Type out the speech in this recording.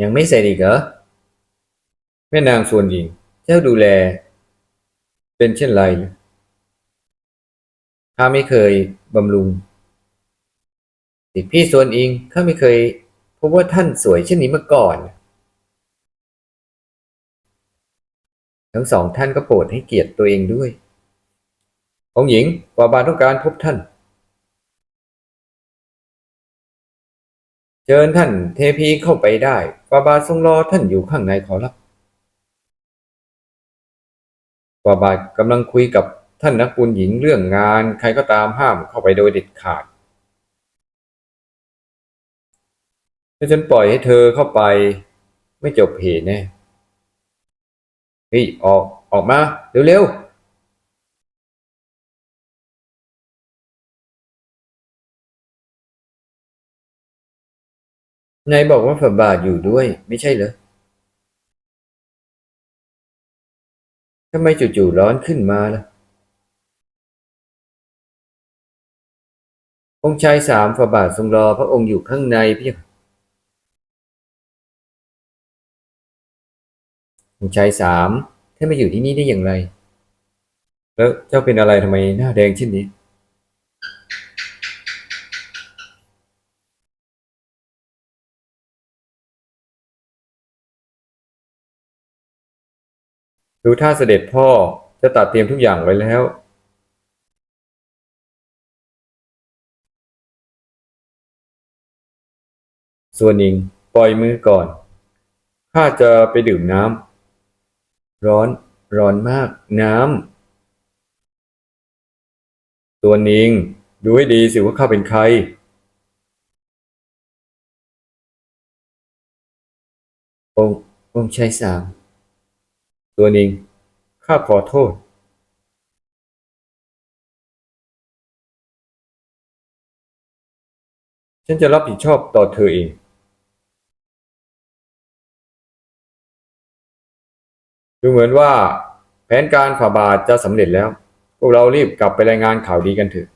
ยังไม่เสร็จอีกเหรอแม่นางส่วนหญิง เจ้าดูแล เป็นเช่นไรข้าไม่เคยบำรุงสิพี่ส่วนอิงข้าไม่เคยพบว่าท่านสวยเช่นนี้มาก่อน ทั้งสองท่านก็โปรดให้เกียรติตัวเองด้วย องหญิงกว่าบาทต้องการพบท่าน ชิญท่านเทพีเข้าไปได้ฟาบาททรงรอท่านอยู่ข้างในขอรับฟาบาทกำลังคุยกับท่านนักบุญหญิงเรื่องงาน ใครก็ตามห้ามเข้าไปโดยเด็ดขาดถ้าฉันปล่อยให้เธอเข้าไป ไม่จบเหตุแน่เฮ้ยออกออกมา เร็วๆ นายบอกว่าฝาบาทอยู่ด้วย ไม่ใช่เหรอทำไมจู่ๆร้อนขึ้นมาล่ะ องค์ชายสามฝาบาททรงรอพระองค์อยู่ข้างในพี่องค์ชายสามท่านมาอยู่ที่นี่ได้อย่างไร แล้วเจ้าเป็นอะไรทำไมหน้าแดงเช่นนี้ ดูท่าเสด็จพ่อจะตัดเตรียมทุกอย่างไว้แล้ว ส่วนหญิงปล่อยมือก่อน ข้าจะไปดื่มน้ำ ร้อน ร้อนมาก น้ำ ตัวนิง ดูให้ดีสิว่าข้าเป็นใครองค์องค์ชายสาม ตัวนิงข้าขอโทษฉันจะรับผิดชอบต่อเธอเอง ดูเหมือนว่าแผนการฝ่าบาทจะสำเร็จแล้ว พวกเรารีบกลับไปรายงานข่าวดีกันเถอะ